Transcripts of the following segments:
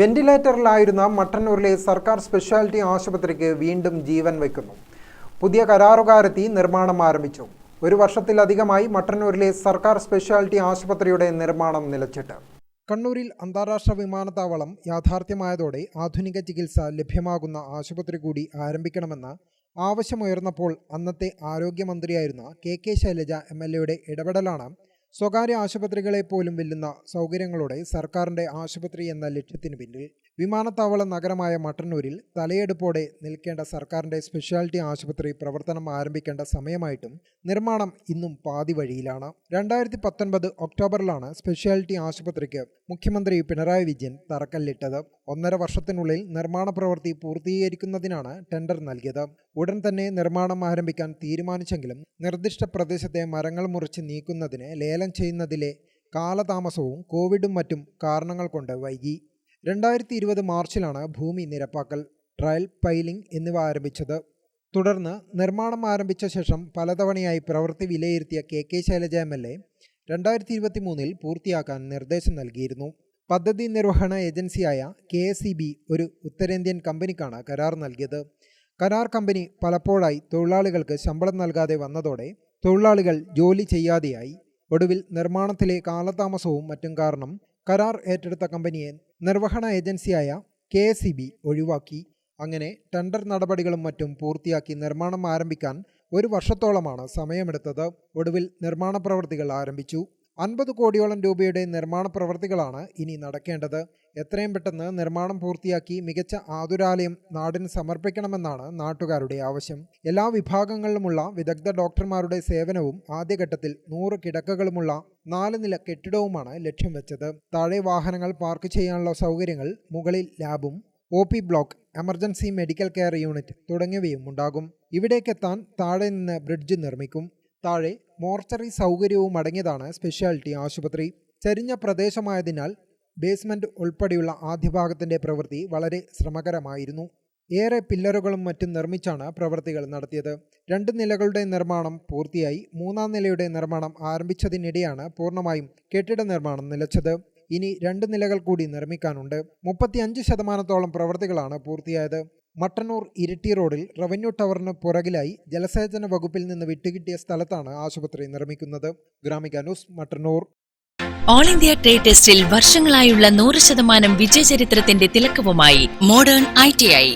വെന്റിലേറ്ററിലായിരുന്ന മട്ടന്നൂരിലെ സർക്കാർ സ്പെഷ്യാലിറ്റി ആശുപത്രിക്ക് വീണ്ടും ജീവൻ വയ്ക്കുന്നു പുതിയ കരാറുകാരെത്തി നിർമ്മാണം ആരംഭിച്ചു. ഒരു വർഷത്തിലധികമായി മട്ടന്നൂരിലെ സർക്കാർ സ്പെഷ്യാലിറ്റി ആശുപത്രിയുടെ നിർമ്മാണം നിലച്ചിട്ട്. കണ്ണൂരിൽ അന്താരാഷ്ട്ര വിമാനത്താവളം യാഥാർത്ഥ്യമായതോടെ ആധുനിക ചികിത്സ ലഭ്യമാകുന്ന ആശുപത്രി കൂടി ആരംഭിക്കണമെന്ന ആവശ്യമുയർന്നപ്പോൾ അന്നത്തെ ആരോഗ്യമന്ത്രിയായിരുന്ന K K Shailaja M L എയുടെ ഇടപെടലാണ് സ്വകാര്യ ആശുപത്രികളെ പോലും വെല്ലുന്ന സൗകര്യങ്ങളോടെ സർക്കാരിന്റെ ആശുപത്രി എന്ന ലക്ഷ്യത്തിന് പിന്നിൽ വിമാനത്താവള നഗരമായ മട്ടന്നൂരിൽ തലയെടുപ്പോടെ നിൽക്കേണ്ട സർക്കാരിന്റെ സ്പെഷ്യാലിറ്റി ആശുപത്രി പ്രവർത്തനം ആരംഭിക്കേണ്ട സമയമായിട്ടും നിർമ്മാണം ഇന്നും പാതി വഴിയിലാണ്. രണ്ടായിരത്തി പത്തൊൻപത് ഒക്ടോബറിലാണ് സ്പെഷ്യാലിറ്റി ആശുപത്രിക്ക് മുഖ്യമന്ത്രി പിണറായി വിജയൻ തറക്കല്ലിട്ടത്. ഒന്നര വർഷത്തിനുള്ളിൽ നിർമ്മാണ പ്രവൃത്തി പൂർത്തീകരിക്കുന്നതിനാണ് ടെൻഡർ നൽകിയത്. ഉടൻ തന്നെ നിർമ്മാണം ആരംഭിക്കാൻ തീരുമാനിച്ചെങ്കിലും നിർദ്ദിഷ്ട പ്രദേശത്തെ മരങ്ങൾ മുറിച്ച് നീക്കുന്നതിന് ലേലം ചെയ്യുന്നതിലെ കാലതാമസവും കോവിഡും മറ്റും കാരണങ്ങൾ കൊണ്ട് വൈകി. രണ്ടായിരത്തി ഇരുപത് മാർച്ചിലാണ് ഭൂമി നിരപ്പാക്കൽ ട്രയൽ പൈലിംഗ് എന്നിവ ആരംഭിച്ചത്. തുടർന്ന് നിർമ്മാണം ആരംഭിച്ച ശേഷം പലതവണയായി പ്രവൃത്തി വിലയിരുത്തിയ K K Shailaja M L A രണ്ടായിരത്തി ഇരുപത്തി മൂന്നിൽ പൂർത്തിയാക്കാൻ നിർദ്ദേശം നൽകിയിരുന്നു. പദ്ധതി നിർവഹണ ഏജൻസിയായ കെ എസ് ഇ ബി ഒരു ഉത്തരേന്ത്യൻ കമ്പനിക്കാണ് കരാർ നൽകിയത്. കരാർ കമ്പനി പലപ്പോഴായി തൊഴിലാളികൾക്ക് ശമ്പളം നൽകാതെ വന്നതോടെ തൊഴിലാളികൾ ജോലി ചെയ്യാതെയായി. ഒടുവിൽ നിർമ്മാണത്തിലെ കാലതാമസവും മറ്റും കാരണം കരാർ ഏറ്റെടുത്ത കമ്പനിയെ നിർവഹണ ഏജൻസിയായ കെ ഇ ബി ഒഴിവാക്കി. അങ്ങനെ ടെൻഡർ നടപടികളും മറ്റും പൂർത്തിയാക്കി നിർമ്മാണം ആരംഭിക്കാൻ ഒരു വർഷത്തോളമാണ് സമയമെടുത്തത്. ഒടുവിൽ നിർമ്മാണ പ്രവൃത്തികൾ ആരംഭിച്ചു. അൻപത് കോടിയോളം രൂപയുടെ നിർമ്മാണ പ്രവൃത്തികളാണ് ഇനി നടക്കേണ്ടത്. എത്രയും പെട്ടെന്ന് നിർമ്മാണം പൂർത്തിയാക്കി മികച്ച ആതുരാലയം നാടിന് സമർപ്പിക്കണമെന്നാണ് നാട്ടുകാരുടെ ആവശ്യം. എല്ലാ വിഭാഗങ്ങളിലുമുള്ള വിദഗ്ധ ഡോക്ടർമാരുടെ സേവനവും ആദ്യഘട്ടത്തിൽ നൂറ് കിടക്കകളുമുള്ള നാല് നില കെട്ടിടവുമാണ് ലക്ഷ്യം വെച്ചത്. താഴെ വാഹനങ്ങൾ പാർക്ക് ചെയ്യാനുള്ള സൗകര്യങ്ങൾ മുകളിൽ ലാബും O P block emergency medical care unit തുടങ്ങിയവയും ഉണ്ടാകും. ഇവിടേക്കെത്താൻ താഴെ നിന്ന് ബ്രിഡ്ജ് നിർമ്മിക്കും. താഴെ മോർച്ചറി സൗകര്യവും അടങ്ങിയതാണ് സ്പെഷ്യാലിറ്റി ആശുപത്രി. ചരിഞ്ഞ പ്രദേശമായതിനാൽ ബേസ്മെന്റ് ഉൾപ്പെടെയുള്ള ആദ്യ ഭാഗത്തിന്റെ പ്രവൃത്തി വളരെ ശ്രമകരമായിരുന്നു. ഏറെ പില്ലറുകളും മറ്റും നിർമ്മിച്ചാണ് പ്രവൃത്തികൾ നടത്തിയത്. രണ്ട് നിലകളുടെ നിർമ്മാണം പൂർത്തിയായി. മൂന്നാം നിലയുടെ നിർമ്മാണം ആരംഭിച്ചതിനിടെയാണ് പൂർണമായും കെട്ടിട നിർമ്മാണം നിലച്ചത്. ഇനി രണ്ട് നിലകൾ കൂടി നിർമ്മിക്കാനുണ്ട്. മുപ്പത്തിയഞ്ച് ശതമാനത്തോളം പ്രവൃത്തികളാണ് പൂർത്തിയായത്. മട്ടന്നൂർ ഇരിട്ടി റോഡിൽ റവന്യൂ ടവറിന് പുറകിലായി ജലസേചന വകുപ്പിൽ നിന്ന് വിട്ടുകിട്ടിയ സ്ഥലത്താണ് ആശുപത്രി നിർമ്മിക്കുന്നത്. Gramika news Mattannur. All India trade ടെസ്റ്റിൽ വർഷങ്ങളായുള്ള നൂറ് ശതമാനം വിജയചരിത്രത്തിന്റെ തിലക്കവുമായി മോഡേൺ ഐ ടി ഐ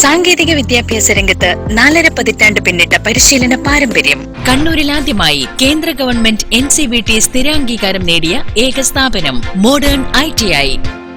സാങ്കേതിക വിദ്യാഭ്യാസ രംഗത്ത് നാലര പതിറ്റാണ്ട് പിന്നിട്ട പരിശീലന പാരമ്പര്യം. കണ്ണൂരിൽ ആദ്യമായി കേന്ദ്ര government N C V T സ്ഥിരാംഗീകാരം നേടിയ ഏക സ്ഥാപനം മോഡേൺ ഐ ടി ഐ